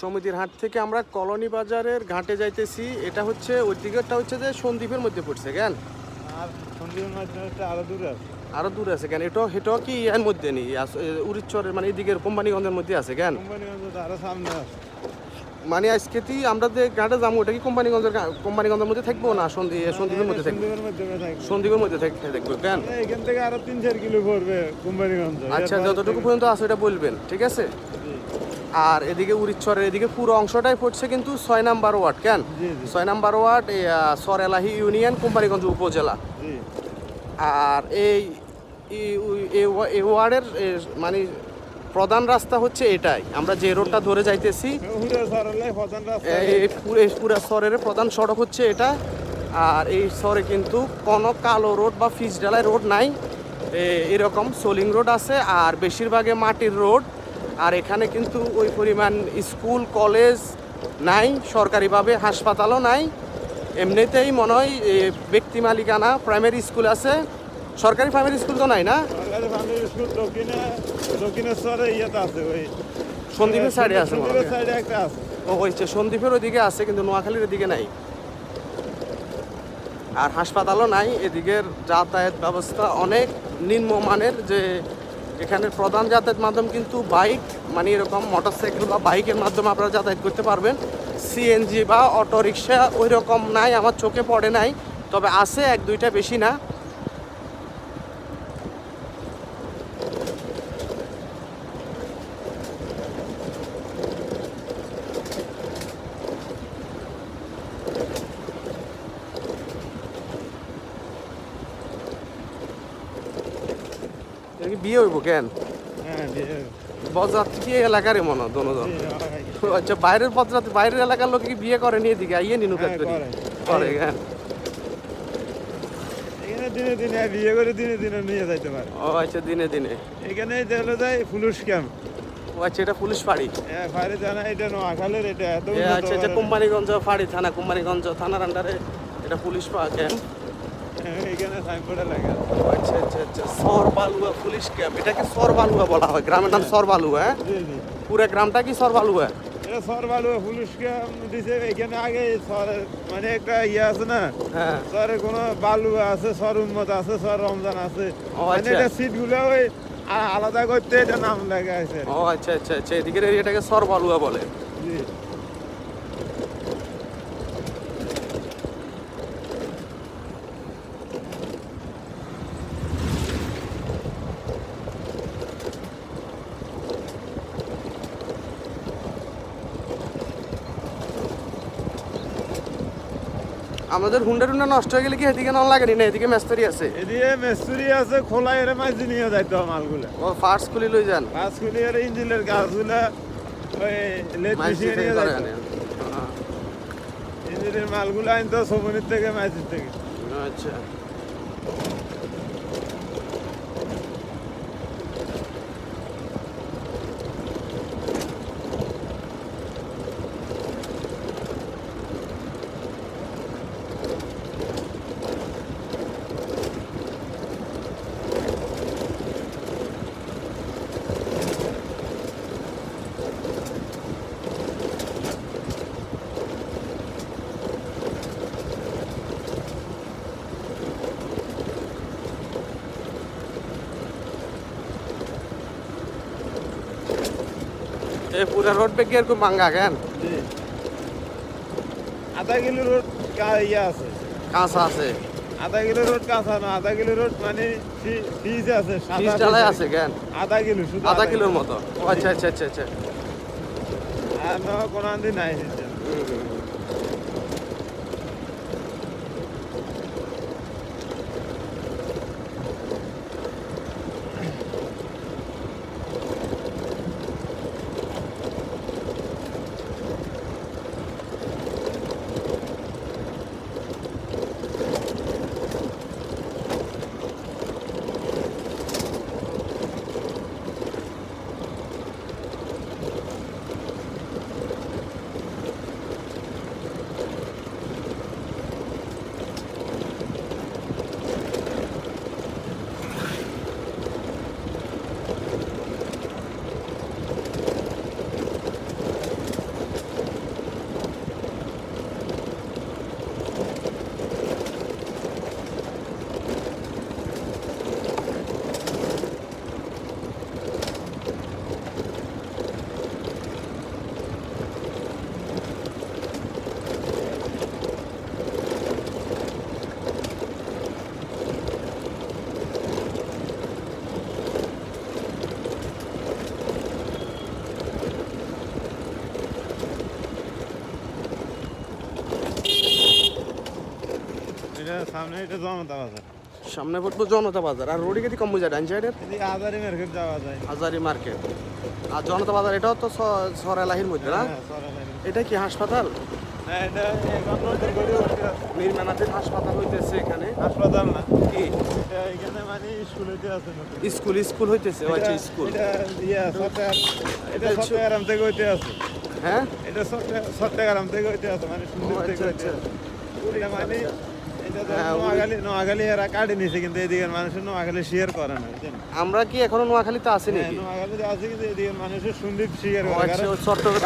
সমিতির হাট থেকে আমরা কলোনি বাজারের ঘাটে যাইতেছি। এটা হচ্ছে ওই দিকেরটা হচ্ছে যে সন্দ্বীপের মধ্যে পড়ছে কেন? আর সন্ধ্যের মাধ্যমে আরও দূরে আছে। আরও দূরে আছে কেন? এটাও এটাও কি এর মধ্যে নেই? উড়িচ্ছরের মানে এদিকের কোম্পানিগঞ্জের মধ্যে আছে কেন? মানে আজকে তুই আমরা যে ঘাটে যাব ওটা কি কোম্পানিগঞ্জের কোম্পানিগঞ্জের মধ্যে থাকব না সন্ধি সন্দীপের মধ্যে থাকব? সন্দীপের মধ্যে থাকব। কেন? মানে এখান থেকে আরও তিন চার কিলো পড়বে কোম্পানিগঞ্জ। আচ্ছা যতটুকু পর্যন্ত আছে এটা বলবেন ঠিক আছে? আর এদিকে উড়িচ্ছরের এদিকে পুরো অংশটাই পড়ছে কিন্তু ছয় নাম্বার ওয়ার্ড কেন? ছয় নাম্বার ওয়ার্ড সরেলাহি ইউনিয়ন কোম্পানিগঞ্জ উপজেলা। আর এই ওয়ার্ডের মানে প্রধান রাস্তা হচ্ছে এটাই। আমরা যে রোডটা ধরে যাইতেছি পুরো শহরের প্রধান সড়ক হচ্ছে এটা। আর এই শহরে কিন্তু কোনো কালো রোড বা ফিস ডালাই রোড নাই। এরকম সোলিং রোড আছে। আর বেশিরভাগে মাটির রোড আর এখানে কিন্তু ওই পরিমাণ স্কুল কলেজ নাই সরকারিভাবে হাসপাতালও নাই। এমনিতেই মনে হয় ব্যক্তি মালিকানা প্রাইমারি স্কুল আছে। সরকারি প্রাইমারি স্কুল তো নাই না? সন্দীপের সাইডে আছে। সন্দীপের ও হয়েছে সন্দ্বীপের ওইদিকে আছে কিন্তু নোয়াখালীর ওদিকে নাই। আর হাসপাতালও নাই এদিকের যাতায়াত ব্যবস্থা অনেক নিম্নমানের যে এখানের প্রধান যাতায়াত মাধ্যম কিন্তু বাইক মানে এরকম মোটরসাইকেল বা বাইকের মাধ্যমে আপনারা যাতায়াত করতে পারবেন। সিএনজি বা অটোরিক্সা ওই রকম নাই, আমার চোখে পড়ে নাই। তবে আছে এক দুইটা বেশি না। কি বিয়ে হইব কেন? হ্যাঁ জি, কি এলাকারই মনে হয় দোনোজন আচ্ছা বাইরের পথরাতে বাইরের এলাকার লোকে কি বিয়ে করেনি এদিকে? আইয়ে নিনু হ্যাঁ, করি। করে। করে হ্যাঁ। দিনে দিনে বিয়ে করে দিনে দিনে নিয়ে যাইতে পারে। ও আচ্ছা দিনে দিনে। এখানে চলে যায় পুলিশ ক্যাম্প। ও আচ্ছা এটা পুলিশ ফাঁড়ি? ফায়ারে জানা এটা নোয়াখালের এটা আচ্ছা আচ্ছা কোম্পানিগঞ্জ ফাঁড়ি থানা কোম্পানিগঞ্জ থানার আন্ডারে এটা পুলিশ ক্যাম্প হ্যাঁ, এখানে সাইনবোর্ডে লাগে আচ্ছা আচ্ছা আচ্ছা সর বালুয়া পুলিশ ক্যাম্প। এটাকে সর বালুয়া বলা হয়? গ্রামের নাম সর বালুয়া হ্যাঁ? পুরো গ্রামটা কি সর বালুয়া এটা সর পুলিশ ক্যাম্প দিছে। এখানে আগে সরের মানে একটা ইয়ে আছে না? হ্যাঁ। সরে কোনো বালু আছে সর উন্মত আছে সর রমজান আছে। মানে আচ্ছা। এটা সিটগুলো ওই আলাদা করতে এটা নাম লাগা আছে ও আচ্ছা আচ্ছা আচ্ছা। এদিকের এরিয়াটাকে সর বালুয়া বলে। জি। আমাদের হুন্ডা টুন্ডা নষ্ট হয়ে গেলে কি এদিকে নন লাগেনি না? এদিকে মেস্তরি আছে। এদিকে মেস্তুরি আছে খোলা এর মাঝে নিয়ে যাইতে মালগুলো। ও ফার্স্ট খুলি লই যান। ফার্স্ট খুলি এর ইঞ্জিনের গাছগুলো ওই লেট মিশিয়ে নিয়ে যাইতে। মালগুলা আইন ইঞ্জিনের মালগুলো আনতে সমনির থেকে মাইসির থেকে। আচ্ছা। এই পুরো রোড पे गियर को मांगा কেন জি আধা কিলো রোড কা- ইয়ে আছে কাঁচা আছে আধা কিলো রোড কাঁচা না আধা কিলো রোড মানে ফি- ফিজ আছে সাদা পিস ফিজ ডালাই আছে কেন আধা কিলো শুধু আধা কিলোর মতো ও আচ্ছা আচ্ছা আচ্ছা আচ্ছা আর ন কোনো আন্দি নাই সামনে এটা জনতা বাজার। সামনে পড়ব জনতা বাজার। আর রোডে কেটে কম বুঝা ডান সাইডের এদিকে আজারি মার্কেট যাওয়া যায়। হাজারি মার্কেট। আর জনতা বাজার এটাও তো সরাইলাহির মধ্যে না? হ্যাঁ, এটা কি হাসপাতাল। নির্মাণাধীন হাসপাতাল হইতেছে এখানে। হাসপাতাল না? কি? এখানে মানে স্কুল হইতে আছে স্কুল স্কুল হইতেছে? আচ্ছা এটা- স্কুল। এটা ইয়া, চট্টগ্রাম থেকে হইতে আছে। হ্যাঁ? এটা চট্টগ্রাম থেকে হইতে আছে মানে সুন্দর থেকে আচ্ছা। হইতে আছে। মানে হ্যাঁ, নোয়াখালী এরা কাটে নিছে কিন্তু এদিকের মানুষের নোয়াখালী শেয়ার করে না আমরা কি এখনও নোয়াখালীতে আছি হ্যাঁ, নাকি? নোয়াখালীতে আছে কিন্তু এদিকের মানুষের সন্দীপ করে আচ্ছা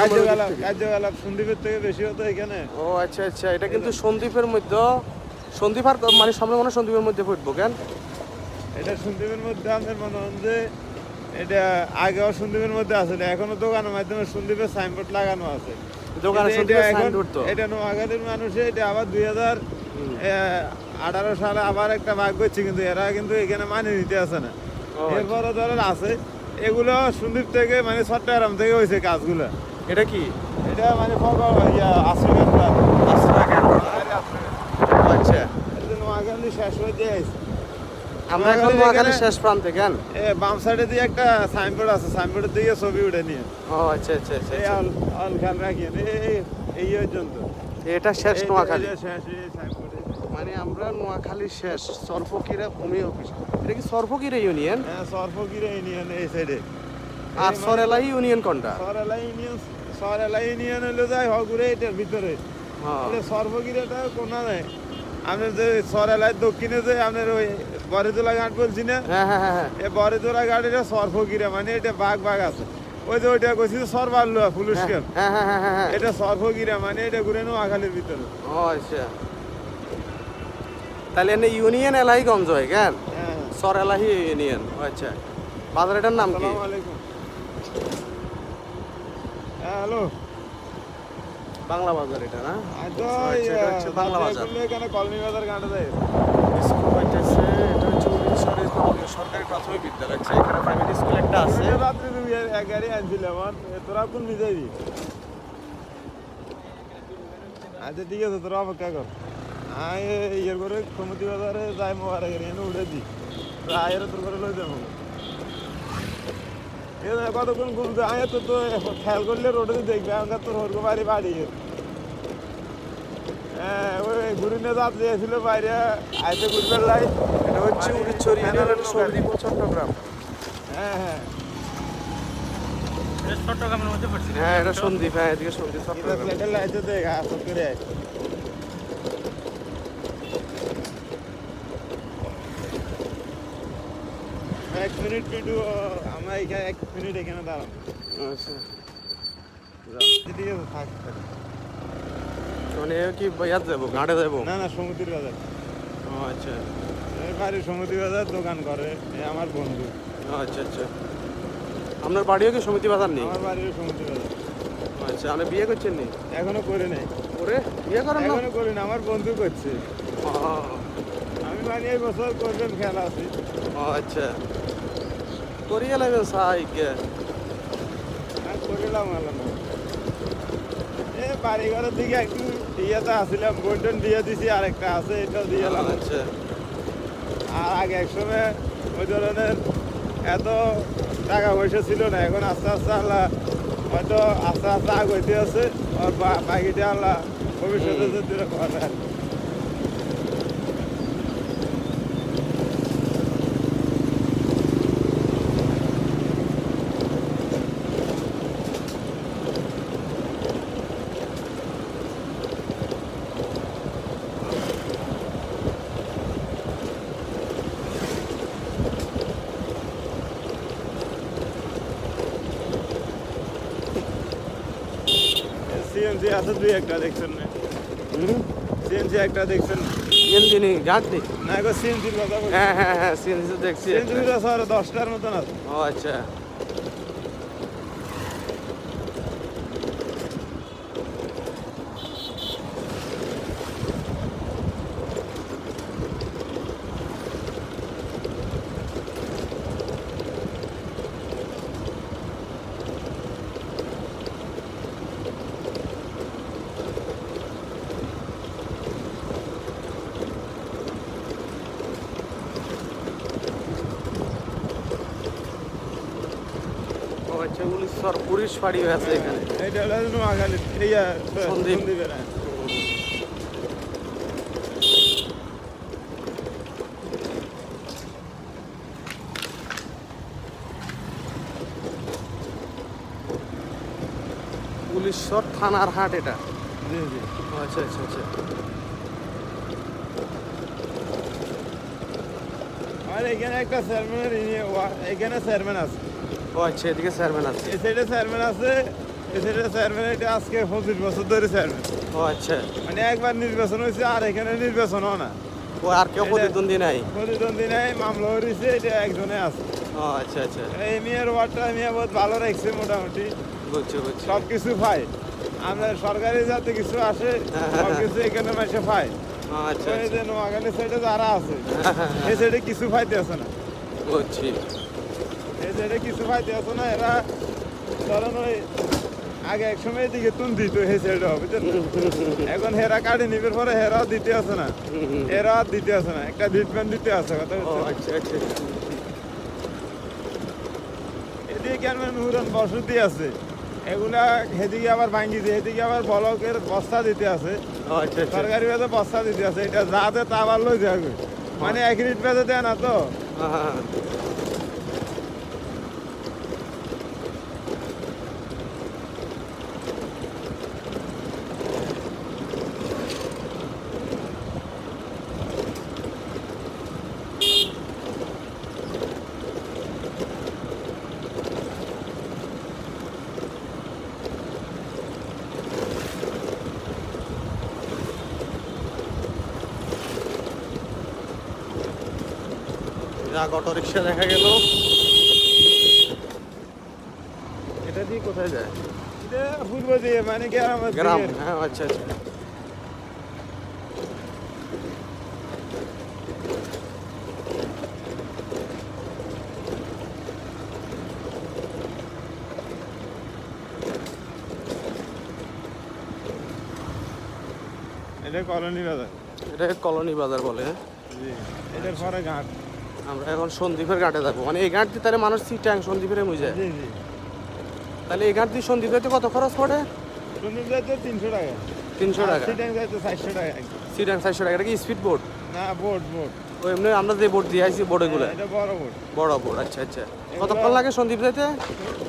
কার্যকলাপ কার্যকলাপ সন্দীপের থেকে বেশি হতো এখানে। ও আচ্ছা আচ্ছা এটা কিন্তু সন্দ্বীপের মধ্যে সন্দ্বীপ আর মানে সামনে মনে সন্দীপের মধ্যে ফুটবো কেন? এটা সন্দীপের মধ্যে আমাদের মনে হয় যে এটা আগেও সন্দীপের মধ্যে আসলে এখনও দোকানের মাধ্যমে সন্দীপের সাইনবোর্ড লাগানো আছে। দোকানে সাইনবোর্ড তো। এটা নোয়াখালীর মানুষে এটা আবার দুই হাজার আঠারো সালে আবার একটা ভাগ করছে কিন্তু এরা কিন্তু এখানে মানে নিতে আসে না। আচ্ছা। এরপরে ধরেন আছে এগুলো সন্দীপ থেকে মানে চট্টগ্রাম থেকে হয়েছে কাজগুলো। এটা কি? এটা মানে আচ্ছা। এটা শেষ হয়ে দিয়ে আমরা এখন নোয়াখালীর নোয়াখালীর শেষ প্রান্তে কেন? এ বাম সাইডে দিয়ে একটা সাইনবোর্ড আছে সাইনবোর্ডের দিকে ছবি উঠে নিয়ে। ও আচ্ছা আচ্ছা আচ্ছা এই খেয়াল রাখিয়েন এই এই পর্যন্ত। এটা শেষ নোয়াখালী। শেষ এই সাইনবোর্ডে। মানে আমরা নোয়াখালী শেষ সর্বকিরা ভূমি অফিস এটা কি সর্বকিরা ইউনিয়ন হ্যাঁ সরফকিরা ইউনিয়ন এই সাইডে আর সরেলাই ইউনিয়ন কোনটা? সরেলা ইউনিয়ন সরেলা ইউনিয়ন হলো যায় হগুরে এটার ভিতরে। হ্যাঁ। এটা সর্বগিরাটা কোনা নেই। আপনার যে সরেলায় দক্ষিণে যে আপনার ওই বরেদোলা ঘাট বলছি না? হ্যাঁ হ্যাঁ হ্যাঁ হ্যাঁ। এই বরেদোলা ঘাট এটা সর্বগিরা মানে এটা বাঘ বাঘ আছে। ওই যে ওইটা কইছি সরবাল্লুয়া হ্যাঁ হ্যাঁ হ্যাঁ হ্যাঁ এটা সর্বগিরা মানে এটা ঘুরে নোয়াখালীর ভিতরে। ও আচ্ছা। তাহলে এনে ইউনিয়ন এলাহিগঞ্জ হয় কেন হ্যাঁ। সর এলাহি ইউনিয়ন আচ্ছা। বাজার এটার নাম কি? হ্যাঁ হ্যালো। বাংলা বাজার এটা না? আচ্ছা আচ্ছা, বাংলা বাজার। এখানে কলোনি বাজার ঘাটে যায়। স্কুল হইতেছে এটা হচ্ছে উনিশশোরের সরকারি প্রাথমিক বিদ্যালয় আচ্ছা এখানে প্রাইমারি স্কুল একটা আছে। রাত্রে তুমি এক- গাড়ি আর তোরা কোন মিজাইবি আচ্ছা ঠিক আছে তোরা অপেক্ষা কর। আমি ইয়ের করে কমিটি বাজারে যাই মোবাইল গাড়ি উঠে দিই তো আয়ের তোর করে লই যাব। এ কতক্ষণ ঘুমতে আয় তো তো খেয়াল করলে রোডে দেখবে আমাকে তোর হরকো বাড়ি বাড়ি হ্যাঁ ওই ঘুরি নিয়ে যাত্রী এসেছিল বাইরে আইতে ঘুরবে লাই। এটা হচ্ছে চট্টগ্রাম। হ্যাঁ হ্যাঁ। হ্যাঁ এটা হ্যাঁ এদিকে সন্দ্বীপ চট্টগ্রাম। লাইটে দেখ আসল করে এক মিনিট মিটু আমরা এখানে এক মিনিট এখানে দাঁড়ান আচ্ছা। ঠিক আছে থাক। মানে কি ইয়াত যাব? ঘাটে যাব? না না সমুদ্র বাজার। ও আচ্ছা। বাড়ি সমুদ্র বাজার দোকান করে এ আমার বন্ধু। আচ্ছা আচ্ছা। আপনার বাড়িও কি সমিতি বাজার নেই? আমার বাড়ির সমুদ্র বাজার। আচ্ছা আপনি বিয়ে করছেন নি? এখনও করে নাই। করে বিয়ে করেন এখনও করি না আমার বন্ধু করছে। এই বছর করবেন খেলা আছি। ও আচ্ছা। করিয়ে লাগবেন সাহায্য আর করিলাম আলাম এ বাড়ি ঘরের দিকে একটু ইয়েতে আসছিলাম বন্টন দিয়ে দিছি আরেকটা আছে এটাও দিয়ে এলাম আচ্ছা। আর আগে একসময় ওই ধরনের এত টাকা পয়সা ছিল না এখন আস্তে আস্তে আল্লাহ হয়তো আস্তে আস্তে আগাইতে আছে আর বাকিটা আল্লাহ ভবিষ্যতে। যদি করে আর কি। সিএনজি আছে দুই একটা দেখছেন না। সিএনজি একটা দেখছেন সিএনজি নেই নেই? না এখন সিএনজির কথা হ্যাঁ হ্যাঁ হ্যাঁ সিএনজি দেখছি। সিএনজি স্যার দশটার মতন আছে। ও আচ্ছা। সর পুলিশ ফাড়ি আছে এখানে। এটা হলো নোয়াখালী ইয়া সন্দ্বীপ। পুলিশ সর থানার হাট এটা। জি জি। আচ্ছা আচ্ছা আচ্ছা। আর এখানে একটা চেয়ারম্যানের এখানে চেয়ারম্যান আছে। ও আচ্ছা এদিকে চেয়ারম্যান আছে। এই সাইডে চেয়ারম্যান আছে এই সাইডে চেয়ারম্যান এটা আজকে পঁচিশ বছর ধরে চেয়ারম্যান ও আচ্ছা। মানে একবার নির্বাচন হয়েছে আর এখানে নির্বাচনও না। ও আর কেউ প্রতিদ্বন্দ্বী নাই? প্রতিদ্বন্দ্বী নেই মামলা হয়েছে এটা একজনে আছে। ও আচ্ছা আচ্ছা। এই মেয়ের ওয়ার্ডটা মেয়ে বহুত ভালো রাখছে মোটামুটি। বুঝছি বুঝছি। সব কিছু পাই আমরা সরকারি যাতে কিছু আসে সব কিছু এখানে মাসে পাই আচ্ছা এই আচ্ছা। যে নোয়াখালী সাইডে যারা আছে এই সাইডে কিছু পাইতে আছে না। বুঝছি। এই কিছু পাইতে আছে না এরা ধরেন ওই আগে এক সময় এদিকে তুন দিত এই সাইডে বুঝছেন? এখন হেরা কাটে নিবের পরে হেরাও দিতে আছে না। এরা আর দিতে আছে না একটা ট্রিটমেন্ট দিতে আছে কথা ও আচ্ছা আচ্ছা এদিকে কেন নুরন বসতি আছে এগুলা সেদিকে আবার ভাঙ্গি দিয়ে এদিকে আবার বলকের বস্তা দিতে আছে। আচ্ছা আচ্ছা। সরকারি ভাবে বস্তা দিতে আছে এটা যাতে তা আবার লই যাবে। মানে এক রিট পেতে দেয় না তো? অটো রিক্সা দেখা গেল। এটা দিয়ে কোথায় যায়? এটা পূর্ব দিয়ে মানে গ্রাম। হ্যাঁ আচ্ছা আচ্ছা। এটা কলোনি বাজার। এটা কলোনি বাজার বলে হ্যাঁ? জি এটার পরে ঘাট। আমরা এখন সন্দীপের ঘাটে যাব। মানে এই ঘাট দিয়ে তাহলে মানুষ সিটাং সন্দীপের মুই যায় জি জি। তাহলে এই ঘাট দিয়ে সন্দীপ যাইতে কত খরচ পড়ে? সুন্দর যাইতে তিনশো টাকা। তিনশো টাকা? সিটাং যাইতে চারশো টাকা। সিটাং চারশো টাকা এটা কি স্পিড বোট না বোট বোট ও এমনি আমরা যে বোট দিয়ে আইছি বোর্ডেগুলো এটা বড় বোট বড় বোট আচ্ছা আচ্ছা। কতক্ষণ লাগে সন্দীপ যাইতে?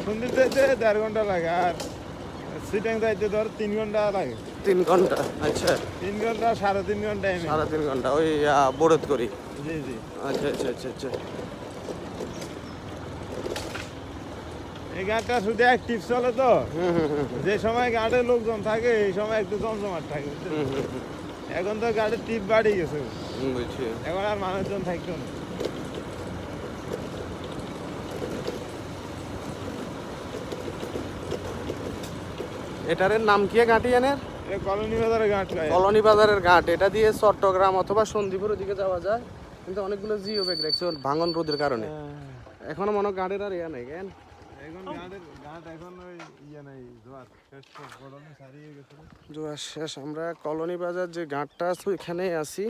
সুন্দর যাইতে দেড় ঘণ্টা লাগে আর সিটাং যাইতে ধর তিন ঘণ্টা লাগে। তিন ঘণ্টা আচ্ছা। তিন ঘণ্টা সাড়ে তিন ঘণ্টা সাড়ে তিন ঘণ্টা ওই বোর্ডত করি। জি জি। আচ্ছা আচ্ছা আচ্ছা আচ্ছা। এই গানটা শুধু অ্যাক্টিভ চলে তো। যে সময় গাড়ে লোকজন থাকে এই সময় একটু জমজমাট থাকে এখন তো গাড়ির টিপ বাড়ি গেছে। বুঝছি। এখন আর মানুষজন থাকতো না। এটার নাম কি এই কলোনি বাজারের ঘাট কলোনি বাজারের ঘাট এটা দিয়ে চট্টগ্রাম অথবা সন্দীপুর ওদিকে যাওয়া যায়। কিন্তু অনেকগুলো জিও ব্যাগ রাখছে ভাঙন রোদের কারণে। এখনও মনে ঘাটের আর ইয়া নেই কেন? ইয়ে জোয়ার। শেষ আমরা কলোনি বাজার যে ঘাটটা আছে ওইখানেই আছি।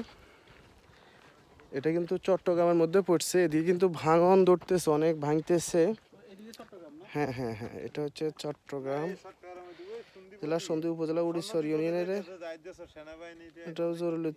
এটা কিন্তু চট্টগ্রামের মধ্যে পড়ছে এদিকে কিন্তু ভাঙন ধরতেছে অনেক ভাঙতেছে। হ্যাঁ হ্যাঁ হ্যাঁ এটা হচ্ছে চট্টগ্রাম। জেলা সন্দীপ উপজেলা উড়িষ্যার ইউনিয়নের। এটাও জরুরি